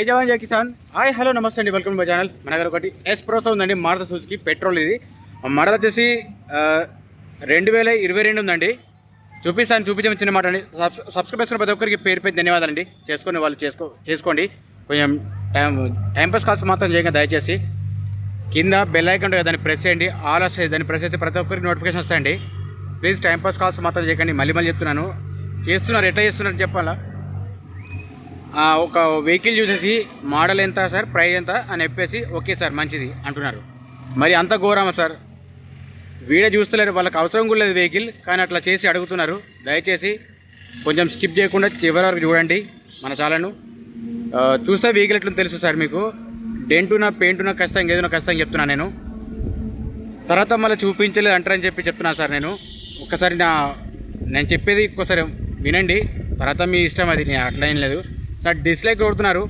ఏ జవాన్ జై Kisan? Hi hello నమస్తే అండి. Welcome my channel. మన దగ్గర ఒకటి ఎస్ ప్రోసో ఉందండి మారుత సుజుకి పెట్రోల్ ఇది. మరద వచ్చేసి రెండు వేల ఇరవై రెండు ఉందండి. చూపిస్తాను చూపించమని చిన్న మాట అండి. సబ్స్క్రైబ్ చేసుకున్న ప్రతి ఒక్కరికి పేరు పేరు ధన్యవాదాలండి చేసుకునే వాళ్ళు చేసుకో చేసుకోండి. కొంచెం టైం టైంపాస్ కాల్స్ మాత్రం చేయగా దయచేసి. కింద బెల్ ఐకాన్ ఉంటుంది దాన్ని ప్రెస్ చేయండి. ఆల్ దాన్ని ప్రెస్ అయితే ప్రతి ఒక్కరికి నోటిఫికేషన్ వస్తాయండి. ప్లీజ్ టైంపాస్ కాల్స్ మాత్రం చేయకండి. మళ్ళీ మళ్ళీ చెప్తున్నాను. చేస్తున్నారు ఎట్లా చేస్తున్నారు చెప్పాలా? ఒక వెహికల్ చూసేసి మోడల్ ఎంత సార్? ప్రైస్ ఎంత? అని చెప్పేసి ఓకే సార్ మంచిది అంటున్నారు. మరి అంత ఘోరమా సార్? వీడియో చూస్తలేరు వాళ్ళకి అవసరం కూడా లేదు వెహికల్ కానీ అట్లా చేసి అడుగుతున్నారు. దయచేసి కొంచెం స్కిప్ చేయకుండా చివరి వరకు చూడండి మన చాలను చూస్తే వెహికల్ ఎట్లా తెలుసు సార్ మీకు. డెంటునా పెయింటునా కష్టం ఏదైనా ఖచ్చితంగా చెప్తున్నాను నేను. తర్వాత మళ్ళీ చూపించలేదు అంటారని చెప్పి చెప్తున్నాను సార్ నేను. ఒక్కసారి నా నేను చెప్పేది ఒక్కసారి వినండి. తర్వాత మీ ఇష్టం అది నేను అట్లా ఏం లేదు. సార్ డిస్లైక్ కొడుతున్నారు.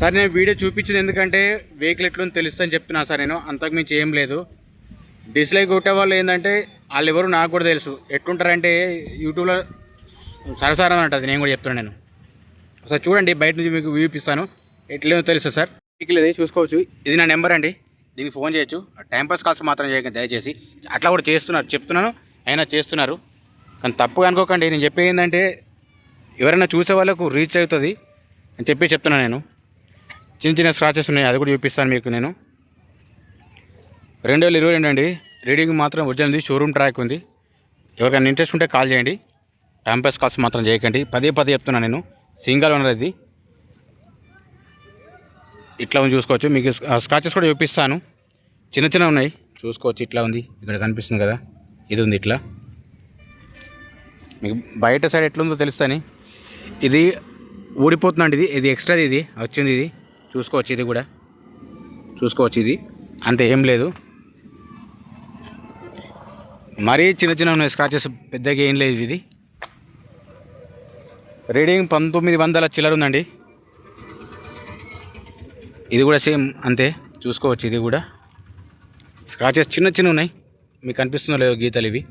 సార్ నేను వీడియో చూపించింది ఎందుకంటే వెహికల్ ఎట్లుంది తెలుస్తుందని చెప్తున్నా సార్ నేను. అంతకుమించి ఏం లేదు. డిస్లైక్ కొట్టే వాళ్ళు ఏంటంటే వాళ్ళు ఎవరు నాకు కూడా తెలుసు. ఎట్లుంటారంటే యూట్యూబ్లో సరసరం అంటది నేను కూడా చెప్తున్నాను నేను. ఒకసారి చూడండి బయట నుంచి మీకు చూపిస్తాను. ఇస్తాను ఎట్లేమో తెలుసు సార్. వెహికల్ ఇది చూసుకోవచ్చు. ఇది నా నెంబర్ అండి. దీనికి ఫోన్ చేయొచ్చు. టైంపాస్ కాల్స్ మాత్రం చేయకండి దయచేసి. అట్లా కూడా చేస్తున్నారు చెప్తున్నాను. అయినా చేస్తున్నారు. కానీ తప్పుగా అనుకోకండి. నేను చెప్పేది ఏంటంటే ఎవరైనా చూసే వాళ్ళకు రీచ్ అవుతుంది అని చెప్పి చెప్తున్నాను నేను. చిన్న చిన్న స్క్రాచెస్ ఉన్నాయి అది కూడా చూపిస్తాను మీకు నేను. రెండు వేల ఇరవై రెండు అండి. రీడింగ్ మాత్రం ఒరిజినల్ ఉంది షోరూమ్ ట్రాక్ ఉంది. ఎవరికైనా ఇంట్రెస్ట్ ఉంటే కాల్ చేయండి. టైంపాస్ కాల్స్ మాత్రం చేయకండి. పదే పదే చెప్తున్నాను నేను. సింగల్ ఓనర్ ఇది. ఇట్లా ఉంది చూసుకోవచ్చు. మీకు స్క్రాచెస్ కూడా చూపిస్తాను. చిన్న చిన్న ఉన్నాయి. చూసుకోవచ్చు ఇట్లా ఉంది. ఇక్కడ కనిపిస్తుంది కదా. ఇది ఉంది ఇట్లా. మీకు బయట సైడ్ ఎట్లుందో తెలుస్తాను. ఇది ఊడిపోతుందండి ఇది. ఇది ఎక్స్ట్రా ఇది. వచ్చింది ఇది. చూసుకోవచ్చు ఇది కూడా. చూసుకోవచ్చు ఇది. అంత ఏం లేదు. మరీ చిన్న చిన్న ఉన్నాయి. స్క్రాచెస్ పెద్దగా ఏం లేదు ఇది. రీడింగ్ పంతొమ్మిది వందల చిల్లర ఉందండి. ఇది కూడా సేమ్ అంతే. చూసుకోవచ్చు ఇది కూడా. స్క్రాచెస్ చిన్న చిన్న ఉన్నాయి. మీకు కనిపిస్తుందో లేదో గీతలు ఇవి.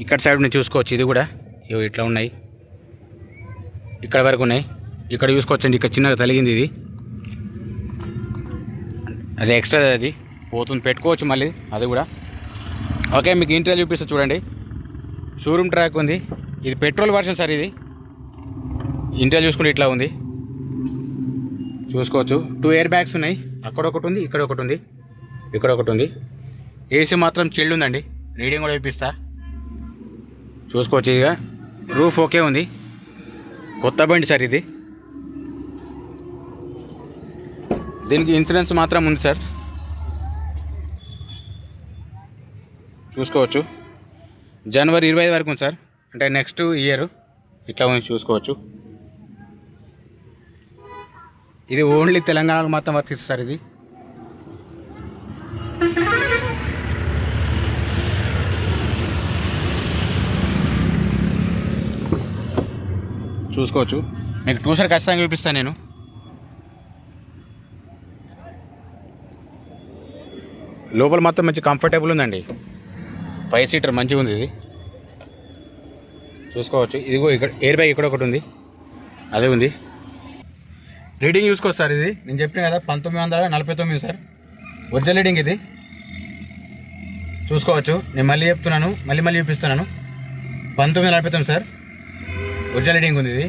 ఇక్కడ సైడ్ నుంచి చూసుకోవచ్చు ఇది కూడా. ఇవి ఇట్లా ఉన్నాయి. ఇక్కడ వరకు ఉన్నాయి. ఇక్కడ చూసుకోవచ్చండి. ఇక్కడ చిన్నగా తలిగింది ఇది. అది ఎక్స్ట్రా అది పోతుంది. పెట్టుకోవచ్చు మళ్ళీ. అది కూడా. ఓకే మీకు ఇంటీరియర్ చూపిస్తా చూడండి. షోరూమ్ ట్రాక్ ఉంది. ఇది పెట్రోల్ వర్షన్ సార్ ఇది. ఇంటీరియర్ చూసుకుంటే ఇట్లా ఉంది. చూసుకోవచ్చు. టూ ఇయర్ బ్యాగ్స్ ఉన్నాయి. అక్కడ ఒకటి ఉంది ఇక్కడ ఒకటి ఉంది ఇక్కడ ఒకటి ఉంది. ఏసీ మాత్రం చెల్లు ఉందండి. రీడింగ్ కూడా చూపిస్తా. చూసుకోవచ్చు ఇక రూఫ్ ఓకే ఉంది. కొత్త బండి సార్ ఇది. దీనికి ఇన్సూరెన్స్ మాత్రం ఉంది సార్. చూసుకోవచ్చు. జనవరి ఇరవై ఐదు వరకు ఉంది సార్. అంటే నెక్స్ట్ ఇయర్ ఇట్లా ఉంది చూసుకోవచ్చు. ఇది ఓన్లీ తెలంగాణకు మాత్రం వర్తిస్తుంది సార్ ఇది. చూసుకోవచ్చు. మీకు ట్యూషన్ ఖచ్చితంగా చూపిస్తాను నేను. లోపల మొత్తం మంచి కంఫర్టబుల్ ఉందండి. ఫైవ్ సీటర్ మంచిగా ఉంది ఇది. చూసుకోవచ్చు. ఇదిగో ఇక్కడ ఎయిర్ బ్యాగ్ ఇక్కడ ఒకటి ఉంది. అదే ఉంది. రీడింగ్ చూసుకోవచ్చు సార్ ఇది. నేను చెప్పిన కదా పంతొమ్మిది వందల నలభై తొమ్మిది సార్. ఒరిజినల్ రీడింగ్ ఇది. చూసుకోవచ్చు. నేను మళ్ళీ చెప్తున్నాను మళ్ళీ మళ్ళీ చూపిస్తున్నాను. పంతొమ్మిది నలభై తొమ్మిది సార్. ఒరిజినల్ రీడింగ్ ఉంది ఇది.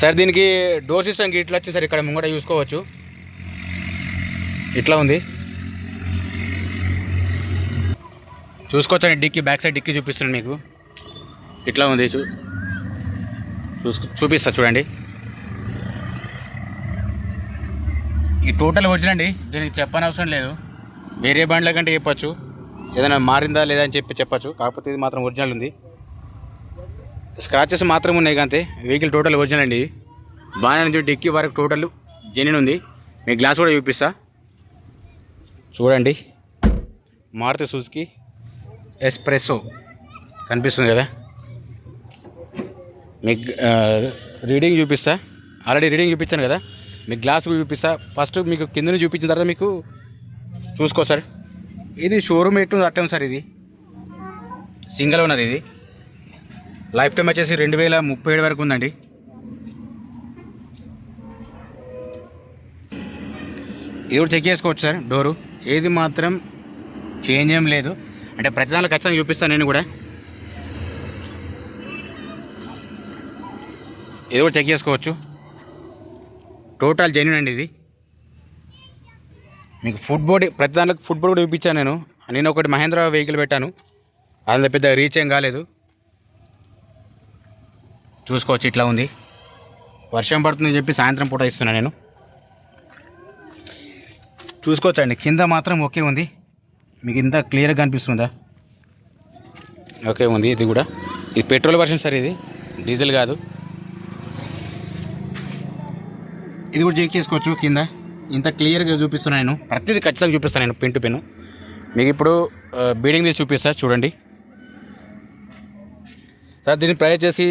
సార్ దీనికి డోర్ సిస్టమ్ ఇట్లా వచ్చి సార్ ఇక్కడ ముంగట చూసుకోవచ్చు. ఇట్లా ఉంది. చూసుకోవచ్చండి డిక్కీ బ్యాక్ సైడ్ డిక్కీ చూపిస్తున్నాను మీకు. ఇట్లా ఉంది చూ చూసుకో చూపిస్తా చూడండి. ఈ టోటల్ ఒరిజినల్ అండి దీనికి చెప్పనవసరం లేదు. వేరే బండ్ల కంటే చెప్పచ్చు. ఏదైనా మారిందా లేదా అని చెప్పి చెప్పచ్చు. కాకపోతే ఇది మాత్రం ఒరిజినల్ ఉంది. స్క్రాచెస్ మాత్రం ఉన్నాయి అంతే వెహికల్ టోటల్ ఒరిజినల్ అండి. బాగానే నుంచి డిక్కీ వరకు టోటల్ జెన్యున్ ఉంది. మీ గ్లాస్ కూడా చూపిస్తా. చూడండి. మారుతి సుజుకి ఎస్ప్రెస్సో కనిపిస్తుంది కదా. మీకు రీడింగ్ చూపిస్తా. ఆల్రెడీ రీడింగ్ చూపించాను కదా. మీకు గ్లాస్ కూడా చూపిస్తా. ఫస్ట్ మీకు కింద చూపించిన తర్వాత మీకు చూసుకో సార్. ఇది షోరూమ్ ఎట్టు అట్టం సార్ ఇది. సింగిల్ ఓనర్ ఇది. లైఫ్ టైం వచ్చేసి రెండు వేల ముప్పై ఏడు వరకు ఉందండి. ఇది కూడా చెక్ చేసుకోవచ్చు సార్ డోరు. ఏది మాత్రం చేంజ్ ఏం లేదు. అంటే ప్రతిదానికి ఖచ్చితంగా చూపిస్తాను నేను కూడా. ఇది కూడా చెక్ చేసుకోవచ్చు. టోటల్ జెన్యున్ అండి ఇది. మీకు ఫుడ్ బోర్డ్ ప్రతి దాంట్లో ఫుడ్ బోర్డు కూడా చూపించాను నేను. నేను ఒకటి మహేంద్ర వెహికల్ పెట్టాను. అందులో పెద్ద రీచ్ ఏం కాలేదు. చూసుకోవచ్చు ఇట్లా ఉంది. వర్షం పడుతుందని చెప్పి సాయంత్రం పూట ఇస్తున్నాను నేను. చూసుకోవచ్చండి కింద మాత్రం ఓకే ఉంది. మీకు ఇంత క్లియర్గా కనిపిస్తుందా? ఓకే ఉంది ఇది కూడా. ఇది పెట్రోల్ వర్షన్ సార్ ఇది. డీజిల్ కాదు. ఇది కూడా చెక్ చేసుకోవచ్చు కింద. ఇంత క్లియర్గా చూపిస్తున్నాను నేను. ప్రతిదీ ఖచ్చితంగా చూపిస్తాను నేను పెంటు టు మీకు ఇప్పుడు బీడింగ్ తీసి చూపిస్తా చూడండి. సార్ దీని ప్రైస్ చేసి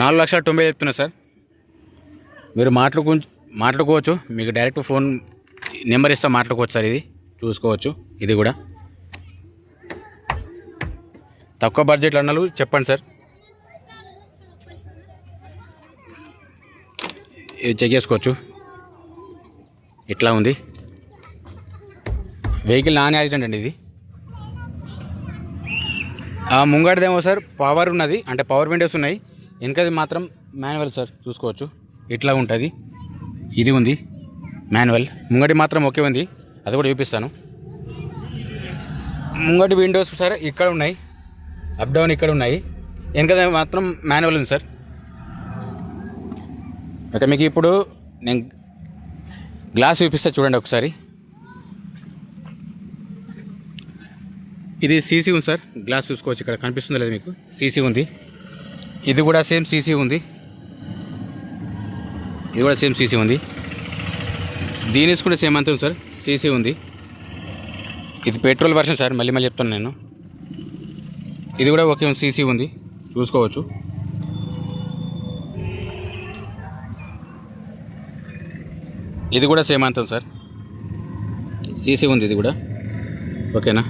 నాలుగు లక్షల తొంభై చెప్తున్నా సార్. మీరు మాట్లాడుకు మాట్లాడుకోవచ్చు. మీకు డైరెక్ట్ ఫోన్ నెంబర్ ఇస్తా మాట్లాడుకోవచ్చు సార్ ఇది. చూసుకోవచ్చు. ఇది కూడా. తక్కువ బడ్జెట్లు అన్నలు చెప్పండి సార్. ఇది చెక్ చేసుకోవచ్చు. ఇట్లా ఉంది. వెహికల్ నాన్ యాక్సిడెంట్ అండి ఇది. ముంగడిదేమో సార్. పవర్ ఉన్నది. అంటే పవర్ విండోస్ ఉన్నాయి. వెనకది మాత్రం మాన్యువల్ సార్ చూసుకోవచ్చు. ఇట్లా ఉంటుంది. ఇది ఉంది. మాన్యువల్. ముంగటి మాత్రం ఒకే ఉంది. అది కూడా చూపిస్తాను. ముంగటి విండోస్ సార్ ఇక్కడ ఉన్నాయి. అప్ డౌన్ ఇక్కడ ఉన్నాయి. వెనకది మాత్రం మాన్యువల్ ఉంది సార్. ఓకే మీకు ఇప్పుడు నేను గ్లాస్ చూపిస్తా చూడండి ఒకసారి. ఇది సీసీ ఉంది సార్. గ్లాస్ చూసుకోవచ్చు ఇక్కడ కనిపిస్తుంది లేదు మీకు. సీసీ ఉంది. ఇది కూడా సేమ్ సీసీ ఉంది. ఇది కూడా సేమ్ సీసీ ఉంది. దీనిస్ కూడా సేమ్ అంతే ఉంది సార్ సీసీ ఉంది. ఇది పెట్రోల్ వర్షన్ సార్ మళ్ళీ మళ్ళీ చెప్తాను నేను. ఇది కూడా ఒకే సీసీ ఉంది. చూసుకోవచ్చు. ఇది కూడా సేమ్ అంతం సార్. సీసీ ఉంది ఇది కూడా. ఓకేనా?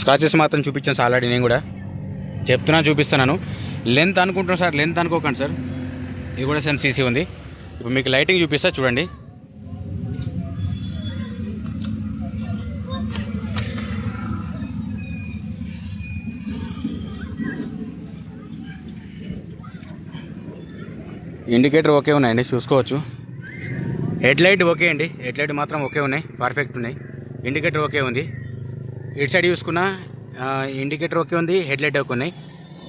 స్క్రాచెస్ మాత్రం చూపించాను సార్ ఆల్రెడీ నేను కూడా. చెప్తున్నా చూపిస్తున్నాను. లెంత్ అనుకుంటున్నాను సార్ లెంత్ అనుకోకండి సార్. ఇది కూడా సేమ్ సీసీ ఉంది. ఇప్పుడు మీకు లైటింగ్ చూపిస్తా చూడండి. ఇండికేటర్ ఓకే ఉన్నాయండి చూసుకోవచ్చు. హెడ్ లైట్ ఓకే అండి. హెడ్ లైట్ మాత్రం ఓకే ఉన్నాయి పర్ఫెక్ట్ ఉన్నాయి. ఇండికేటర్ ఓకే ఉంది. ఇటు సైడ్ చూసుకున్నా ఇండికేటర్ ఓకే ఉంది హెడ్ లైట్ ఓకే ఉన్నాయి.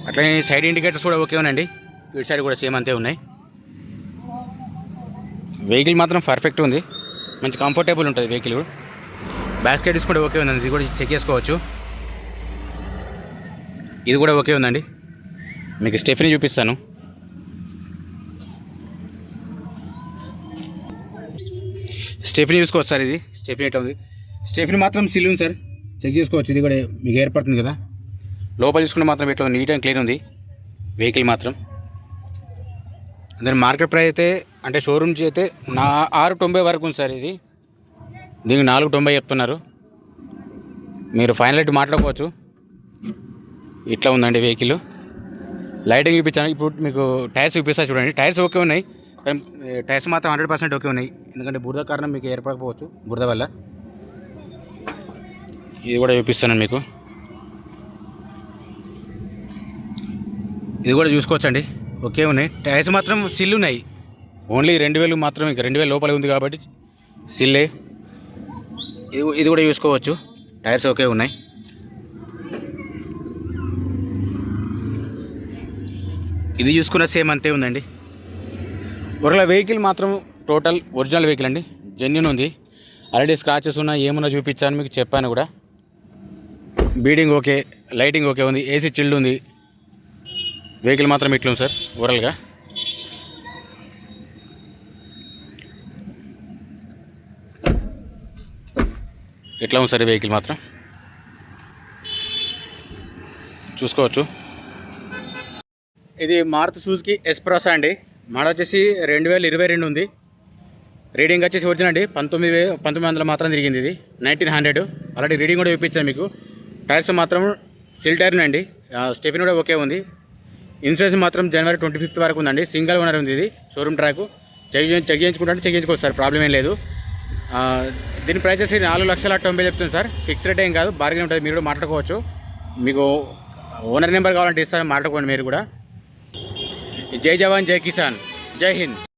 అట్లనే సైడ్ ఇండికేటర్స్ కూడా ఓకే ఉన్నాయండి. ఇటు సైడ్ కూడా సేమ్ అంతే ఉన్నాయి. వెహికల్ మాత్రం పర్ఫెక్ట్ ఉంది. మంచి కంఫర్టబుల్ ఉంటుంది వెహికల్ బ్యాక్ సైడ్స్ కూడా ఓకే ఉందండి. ఇది కూడా చెక్ చేసుకోవచ్చు. ఇది కూడా ఓకే ఉందండి. మీకు స్టెఫిని చూపిస్తాను. స్టెఫిని చూసుకోవచ్చు సార్ ఇది. స్టెఫిని ఎట్లా ఉంది? స్టెఫిని మాత్రం సిల్ ఉంది సార్. చెక్ చేసుకోవచ్చు. ఇది కూడా మీకు ఏర్పడుతుంది కదా? లోపల చూసుకుంటే మాత్రం ఇట్లా నీట్ అండ్ క్లీన్ ఉంది. వెహికల్ మాత్రం. దాని మార్కెట్ ప్రైస్ అయితే అంటే షోరూమ్ నుంచి అయితే నా ఆరు తొంభై వరకు ఉంది సార్ ఇది. దీనికి నాలుగు తొంభై చెప్తున్నారు. మీరు ఫైనల్ రేట్ మాట్లాడుకోవచ్చు. ఇట్లా ఉందండి వెహికల్. లైటింగ్ చూపించాను. ఇప్పుడు మీకు టైర్స్ చూపిస్తా చూడండి. టైర్స్ ఓకే ఉన్నాయి. కానీ, టైర్స్ మాత్రం హండ్రెడ్ పర్సెంట్ ఓకే ఉన్నాయి. ఎందుకంటే బురద కారణం మీకు ఏర్పడకపోవచ్చు బురద వల్ల. ఇది కూడా చూపిస్తాను మీకు. ఇది కూడా చూసుకోవచ్చండి. ఓకే ఉన్నాయి. టైర్స్ మాత్రం సిల్ ఉన్నాయి. ఓన్లీ రెండు వేలు మాత్రం ఇంకా రెండు వేలు లోపల ఉంది కాబట్టి సిల్లే ఇది ఇది కూడా చూసుకోవచ్చు. టైర్స్ ఓకే ఉన్నాయి. ఇది చూసుకున్న సేమ్ అంతే ఉందండి. ఒకవేళ వెహికల్ మాత్రం టోటల్ ఒరిజినల్ వెహికల్ అండి. జెన్యున్ ఉంది. ఆల్రెడీ స్క్రాచెస్ ఉన్నా ఏమున్నా చూపించాను మీకు చెప్పాను కూడా. బీడింగ్ ఓకే లైటింగ్ ఓకే ఉంది ఏసీ చిల్డ్ ఉంది. వెహికల్ మాత్రం ఇట్లుంది సార్ ఓవరాల్గా. ఎట్లా ఉంది సార్ ఈ వెహికల్ మాత్రం? చూసుకోవచ్చు. ఇది మారుతి సూజుకి ఎస్ప్రాసా అండి. మోడల్ వచ్చేసి రెండు వేల ఇరవై రెండు ఉంది. రీడింగ్ వచ్చేసి ఒరిజినల్ అండి. పంతొమ్మిది పంతొమ్మిది వందల మాత్రం తిరిగింది ఇది. Nineteen hundred. ఆల్రెడీ రీడింగ్ కూడా చూపించాను మీకు. టైర్స్ మాత్రం సిల్ టైర్ అండి. స్టెఫిన్ కూడా ఓకే ఉంది. ఇన్సూరెన్స్ మాత్రం జనవరి ట్వంటీ ఫిఫ్త్ వరకు ఉందండి. సింగిల్ ఓనర్ ఉంది ఇది షోరూమ్ ట్రాక్. చెక్ చెక్ చేయించుకుంటే చెక్ చేయించుకోవచ్చు సార్ ప్రాబ్లం ఏం లేదు. దీని ప్రైస్ వచ్చి నాలుగు లక్షల తొంభై చెప్తుంది సార్. ఫిక్స్ రేట్ ఏం కాదు బార్గెన్ ఉంటుంది మీరు కూడా మాట్లాడుకోవచ్చు. మీకు ఓనర్ నెంబర్ కావాలంటే ఇస్తారని మాట్లాడుకోండి మీరు కూడా. జై జవాన్ జై కిసాన్ జై హింద్.